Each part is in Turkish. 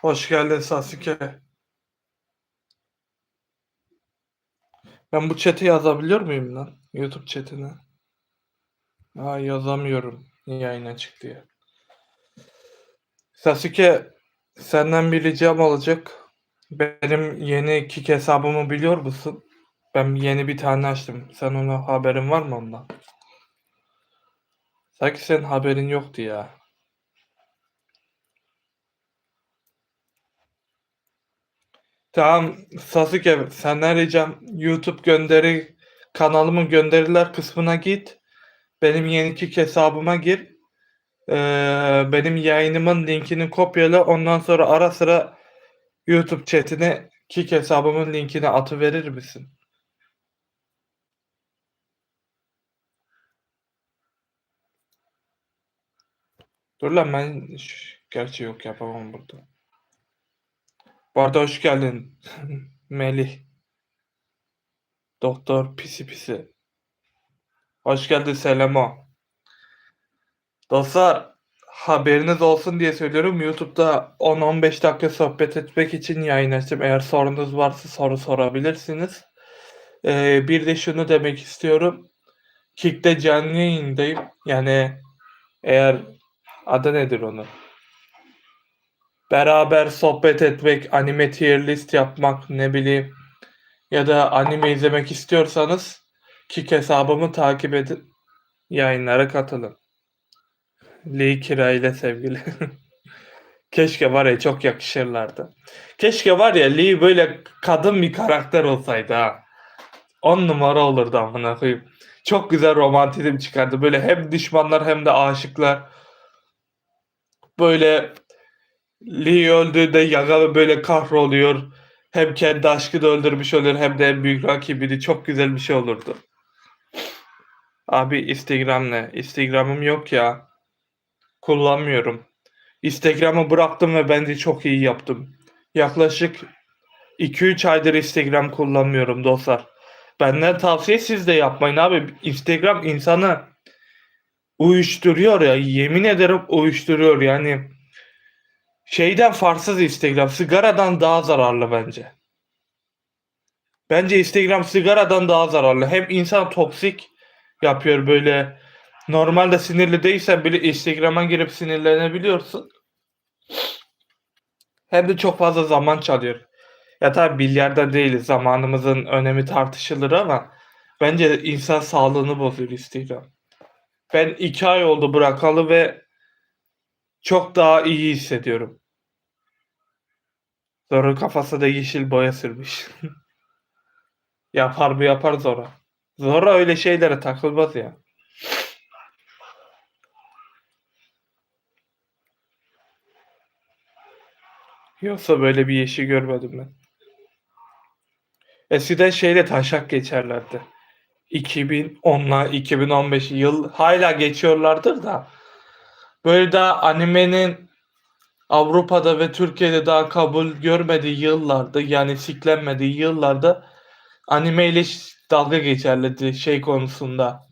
Hoş geldin Sasuke. Ben bu chat'i yazabiliyor muyum lan? YouTube chat'ine. Aa yazamıyorum. Yayın açık diye. Sasuke senden bir ricam olacak. Benim yeni kick hesabımı biliyor musun? Ben yeni bir tane açtım. Sen ona haberin var mı ondan? Sanki senin haberin yoktu ya. Tamam Sasuke senden ricam YouTube gönderi kanalımın gönderiler kısmına git. Benim yeni hesabıma gir. Ee, benim yayınımın linkini kopyala. Ondan sonra ara sıra YouTube chatine kick hesabımın linkini atıverir misin? Dur lan ben gerçi yok yapamam burada. Bu arada hoş geldin Melih. Doktor pisi pisi. Hoş geldin Selemo. Dostlar haberiniz olsun diye söylüyorum. YouTube'da 10-15 dakika sohbet etmek için yayın açtım. Eğer sorunuz varsa soru sorabilirsiniz. Ee, bir de şunu demek istiyorum. Kick'te canlı yayındayım. Yani eğer adı nedir onu? Beraber sohbet etmek, anime tier list yapmak, ne bileyim ya da anime izlemek istiyorsanız Kick hesabımı takip edin. Yayınlara katılın. Lee Kira ile sevgili. Keşke var ya çok yakışırlardı. Keşke var ya Lee böyle kadın bir karakter olsaydı ha. On numara olurdu amına koyayım. Çok güzel romantizm çıkardı. Böyle hem düşmanlar hem de aşıklar. Böyle Lee öldüğünde Yagalı böyle kahroluyor. Hem kendi aşkını öldürmüş oluyor hem de en büyük rakibini. Çok güzel bir şey olurdu. Abi Instagram ne? Instagram'ım yok ya. Kullanmıyorum. Instagram'ı bıraktım ve bence çok iyi yaptım. Yaklaşık 2-3 aydır Instagram kullanmıyorum dostlar. Benden tavsiye siz de yapmayın abi. Instagram insanı uyuşturuyor ya. Yemin ederim uyuşturuyor yani. Şeyden farsız Instagram. Sigaradan daha zararlı bence. Bence Instagram sigaradan daha zararlı. Hem insan toksik yapıyor böyle. Normalde sinirli değilsen bile Instagram'a girip sinirlenebiliyorsun. Hem de çok fazla zaman çalıyor. Ya tabii bilyarda değiliz. Zamanımızın önemi tartışılır ama bence insan sağlığını bozuyor Instagram. Ben iki ay oldu bırakalı ve çok daha iyi hissediyorum. Zora kafası da yeşil boya sürmüş. yapar mı yapar Zora. Zora öyle şeylere takılmaz ya. Yoksa böyle bir yeşil görmedim ben. Eskiden şeyle taşak geçerlerdi. 2010'la 2015 yıl hala geçiyorlardır da böyle daha animenin Avrupa'da ve Türkiye'de daha kabul görmediği yıllarda yani siklenmediği yıllarda anime ile dalga geçerlerdi şey konusunda.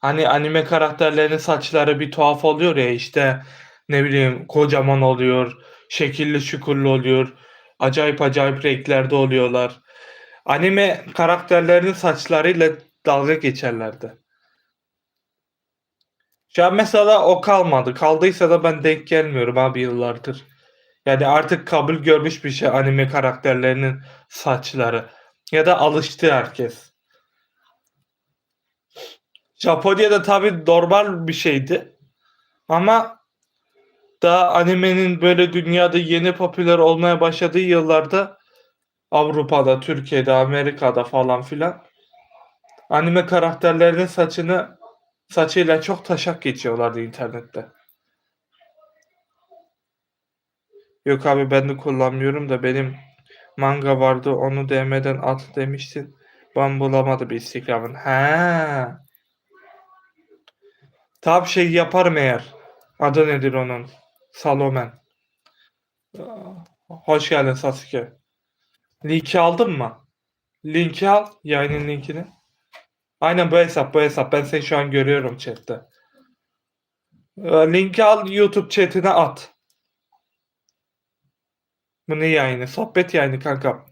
Hani anime karakterlerinin saçları bir tuhaf oluyor ya işte ne bileyim kocaman oluyor, şekilli şukurlu oluyor, acayip acayip renklerde oluyorlar. Anime karakterlerinin saçlarıyla dalga geçerlerdi. Şu mesela o kalmadı. Kaldıysa da ben denk gelmiyorum abi yıllardır. Yani artık kabul görmüş bir şey anime karakterlerinin saçları. Ya da alıştı herkes. Japonya'da tabii normal bir şeydi. Ama daha animenin böyle dünyada yeni popüler olmaya başladığı yıllarda Avrupa'da, Türkiye'de, Amerika'da falan filan anime karakterlerinin saçını saçıyla çok taşak geçiyorlardı internette. Yok abi ben de kullanmıyorum da benim manga vardı onu DM'den at demiştin. Ben bulamadım Instagram'ın. He. Tam şey yaparım eğer. Adı nedir onun? Salomen. Hoş geldin Sasuke. Linki aldın mı? Linki al. Yayının linkini. Aynen bu hesap bu hesap. Ben seni şu an görüyorum chatte. Ee, Linki al YouTube chatine at. Bu ne yayını? Sohbet yayını kanka.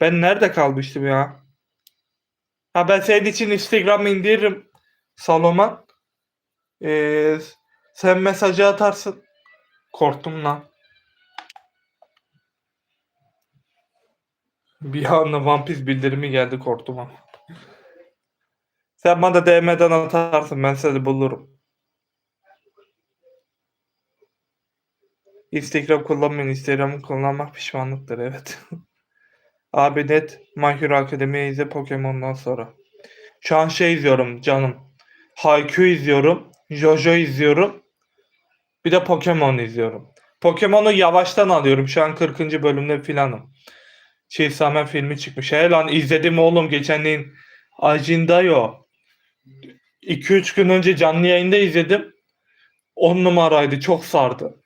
Ben nerede kalmıştım ya? Ha ben senin için Instagram'ı indiririm. Saloma. Ee, sen mesajı atarsın. Korktum lan. Bir anda One Piece bildirimi geldi korktum ama. Sen bana DM'den atarsın ben seni bulurum. Instagram kullanmayın. Instagram'ı kullanmak pişmanlıktır evet. Abi net My Hero Academy'yi izle Pokemon'dan sonra. Şu an şey izliyorum canım. Haikyuu izliyorum. Jojo izliyorum. Bir de Pokemon izliyorum. Pokemon'u yavaştan alıyorum. Şu an 40. bölümde filanım. Çiğsamen filmi çıkmış. He lan izledim oğlum geçenliğin Ajindayo. 2-3 gün önce canlı yayında izledim. 10 numaraydı. Çok sardı.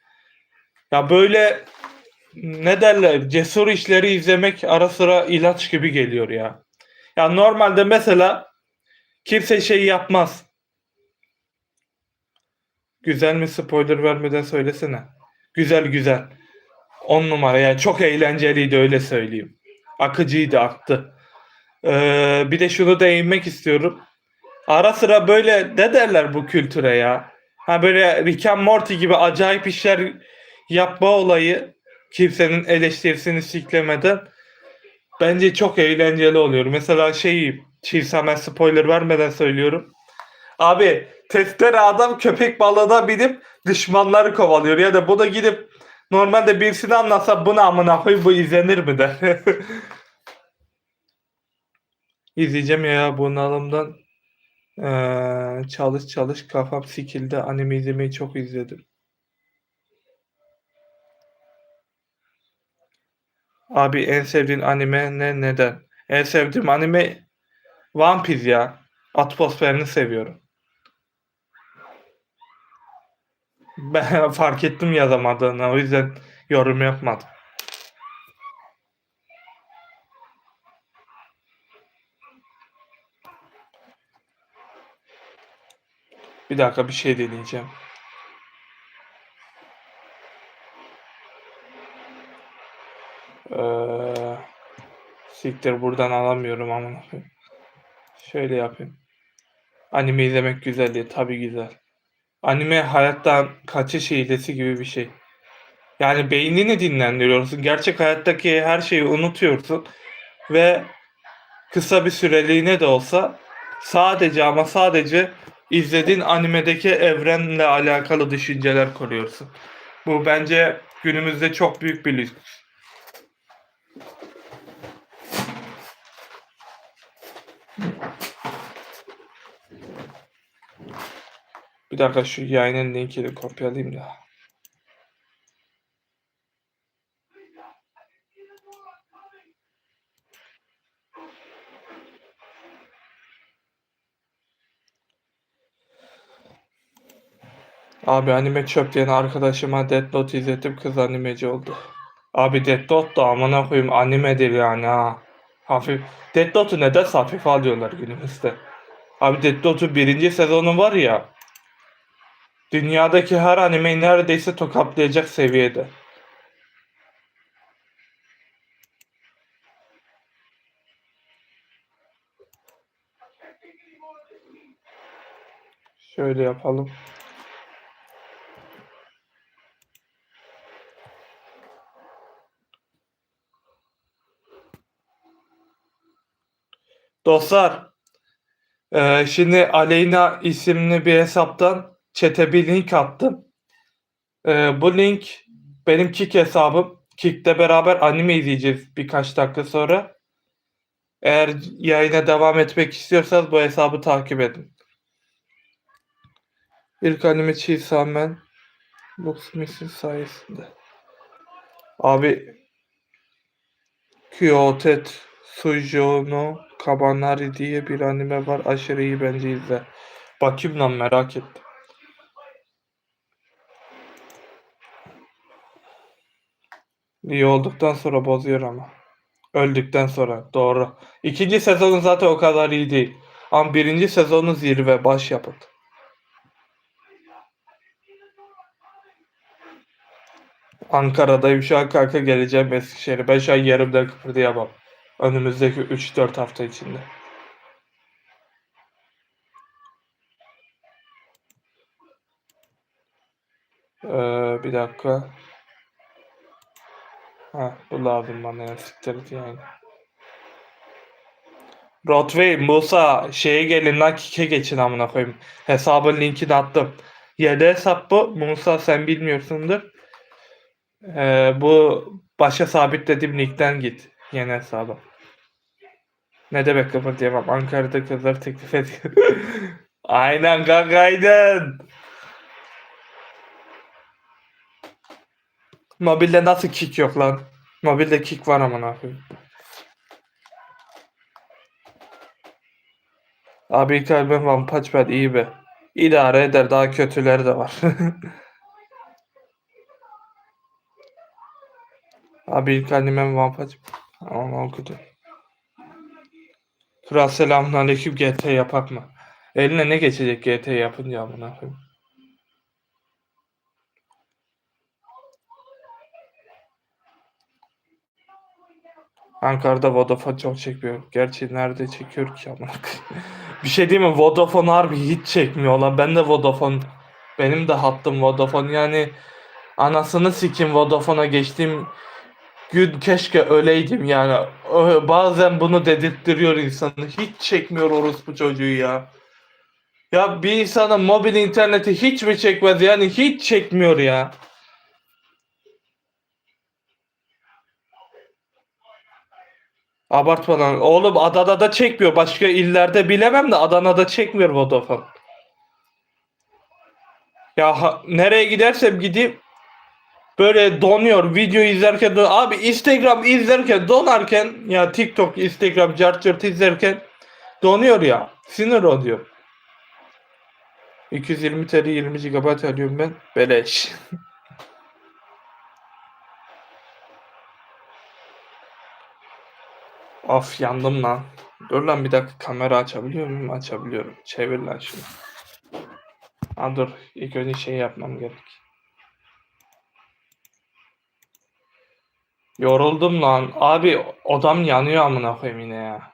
Ya böyle ne derler cesur işleri izlemek ara sıra ilaç gibi geliyor ya. Ya normalde mesela kimse şey yapmaz. Güzel mi spoiler vermeden söylesene. Güzel güzel. 10 numara yani çok eğlenceliydi öyle söyleyeyim. Akıcıydı aktı. Ee, bir de şunu değinmek istiyorum. Ara sıra böyle ne derler bu kültüre ya? Ha böyle Rick and Morty gibi acayip işler yapma olayı kimsenin eleştirisini siklemeden bence çok eğlenceli oluyor. Mesela şeyi çiğsame spoiler vermeden söylüyorum. Abi testere adam köpek balığına binip düşmanları kovalıyor ya da bu da gidip normalde birisini anlatsa buna amına koyayım bu izlenir mi der. İzleyeceğim ya bunalımdan ee, çalış çalış kafam sikildi anime izlemeyi çok izledim. Abi en sevdiğin anime ne neden? En sevdiğim anime One Piece ya. Atmosferini seviyorum. Ben fark ettim yazamadığını o yüzden yorum yapmadım. Bir dakika bir şey deneyeceğim. Ee, siktir buradan alamıyorum ama. Şöyle yapayım. Anime izlemek güzel diye tabii güzel. Anime hayattan kaçış hilesi gibi bir şey. Yani beynini dinlendiriyorsun. Gerçek hayattaki her şeyi unutuyorsun. Ve kısa bir süreliğine de olsa sadece ama sadece izlediğin animedeki evrenle alakalı düşünceler kuruyorsun. Bu bence günümüzde çok büyük bir lüks. Bir dakika şu yayının linkini kopyalayayım da. Abi anime çöp diyen arkadaşıma Death Note izletip kız animeci oldu. Abi Death Note da amına koyayım animedir yani ha. Hafif. Death Note'u neden hafif alıyorlar günümüzde? Abi Death Note'un birinci sezonu var ya. Dünyadaki her animeyi neredeyse tokatlayacak seviyede. Şöyle yapalım. Dostlar, eee, şimdi Aleyna isimli bir hesaptan chat'e bir link attım. Eee, bu link benim Kick hesabım. Kick'te beraber anime izleyeceğiz birkaç dakika sonra. Eğer yayına devam etmek istiyorsanız bu hesabı takip edin. İlk anime Chisamen Lux Missing sayesinde. Abi Kyotet Sujo no Kabanari diye bir anime var. Aşırı iyi bence izle. Bakayım lan merak ettim. İyi olduktan sonra bozuyor ama. Öldükten sonra doğru. İkinci sezonun zaten o kadar iyi değil. Ama birinci sezonu zirve başyapıt. Ankara'dayım şu an kanka geleceğim Eskişehir'e. Ben şu an yerimden kıpırdayamam. Önümüzdeki 3-4 hafta içinde. Ee, bir dakika. Ha, bu lazım bana ya siktir yani. Broadway, Musa şeye gelin lan kike geçin amına koyayım. Hesabın linkini attım. Yedi hesap bu. Musa sen bilmiyorsundur. Ee, bu başa sabitlediğim linkten git. Yeni hesaba. Ne demek kıpırdayamam. Ankara'da kızlar teklif ediyor. aynen kanka aynen. Mobilde nasıl kick yok lan? Mobilde kick var amına koyayım. Abi ilk albüm One Punch Man iyi be. İdare eder daha kötüleri de var. Abi ilk animem One Punch Ama okudum. Kral selamünaleyküm GT yapak mı? Eline ne geçecek GT yapınca amına koyayım. Ankara'da Vodafone çok çekmiyor. Gerçi nerede çekiyor ki amına. Bir şey diyeyim mi? Vodafone harbi hiç çekmiyor lan. Ben de Vodafone benim de hattım Vodafone yani anasını sikim Vodafone'a geçtiğim gün keşke öleydim yani. Bazen bunu dedirttiriyor insanı. Hiç çekmiyor orospu çocuğu ya. Ya bir insanın mobil interneti hiç mi çekmez yani hiç çekmiyor ya. Abartma lan. Oğlum Adana'da çekmiyor. Başka illerde bilemem de Adana'da çekmiyor Vodafone. Ya ha- nereye gidersem gideyim böyle donuyor video izlerken don- abi Instagram izlerken donarken ya TikTok, Instagram, cart izlerken donuyor ya. Sinir oluyor. 220 TL 20 GB alıyorum ben. Beleş. Of yandım lan. Dur lan bir dakika kamera açabiliyor muyum? Açabiliyorum. Çevir lan şunu. Ha dur. İlk önce şey yapmam gerek. Yoruldum lan. Abi odam yanıyor amına koyayım yine ya.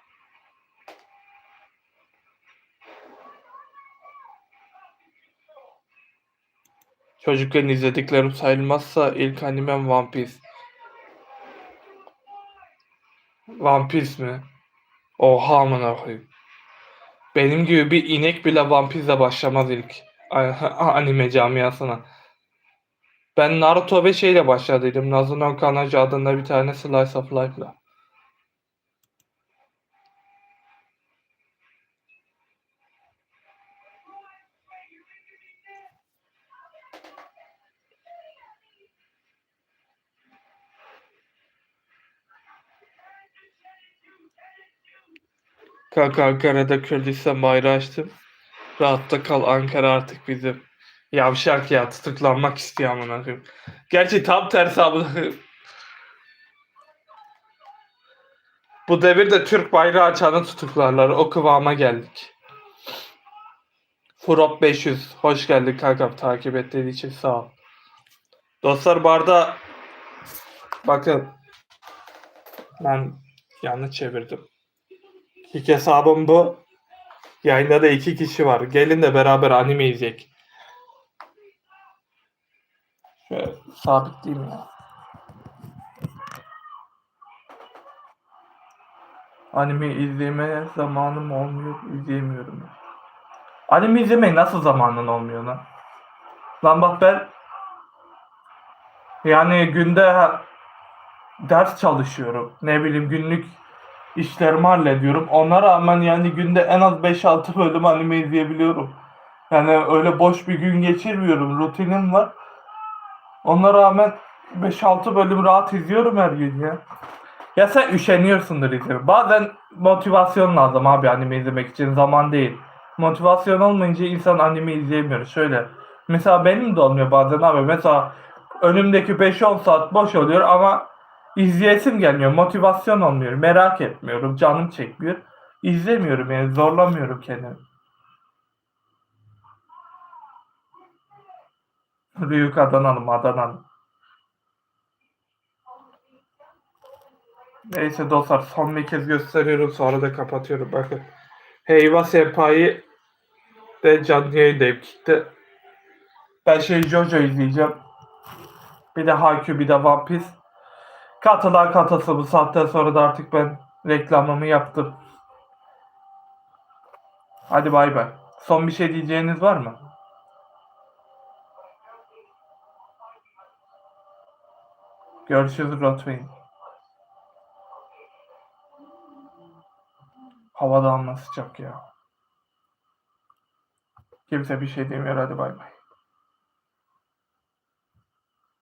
Çocukken izlediklerim sayılmazsa ilk animem One Piece. One Piece mi? Oha amına koyayım. Benim gibi bir inek bile One Piece'le başlamaz ilk anime camiasına. Ben Naruto ve şeyle başladıydım. Nazuno Kanaji adında bir tane Slice of Life'la. Kanka Ankara'da Kürdistan bayrağı açtım. Rahatta kal Ankara artık bizim. Yavşak ya tutuklanmak istiyor amına koyayım. Gerçi tam tersi amına. Bu devirde Türk bayrağı açanı tutuklarlar. O kıvama geldik. Furop 500. Hoş geldin kankam. Takip ettiğin için sağ ol. Dostlar barda bakın ben yanlış çevirdim. İlk hesabım bu. Yayında da iki kişi var. Gelin de beraber anime izleyek. Şöyle sabitleyeyim ya. Anime izlemeye zamanım olmuyor. izleyemiyorum. Anime izlemeye nasıl zamanın olmuyor lan? Lan bak ben yani günde ders çalışıyorum. Ne bileyim günlük işlerimi hallediyorum. Ona rağmen yani günde en az 5-6 bölüm anime izleyebiliyorum. Yani öyle boş bir gün geçirmiyorum. Rutinim var. Ona rağmen 5-6 bölüm rahat izliyorum her gün ya. Ya sen üşeniyorsundur izlemeye. Bazen motivasyon lazım abi anime izlemek için. Zaman değil. Motivasyon olmayınca insan anime izleyemiyor. Şöyle. Mesela benim de olmuyor bazen abi. Mesela önümdeki 5-10 saat boş oluyor ama izleyesim gelmiyor. Motivasyon olmuyor. Merak etmiyorum. Canım çekmiyor. İzlemiyorum yani. Zorlamıyorum kendimi. Büyük Adana'nım Adana'nın. Neyse dostlar son bir kez gösteriyorum sonra da kapatıyorum bakın. Heyva Senpai de canlı yayındayım kitle. Ben şey Jojo izleyeceğim. Bir de Haikyuu bir de One Piece. Katılan katası bu saatten sonra da artık ben reklamımı yaptım. Hadi bay bay. Son bir şey diyeceğiniz var mı? Görüşürüz Rotwing. Hava da sıcak ya. Kimse bir şey demiyor hadi bay bay.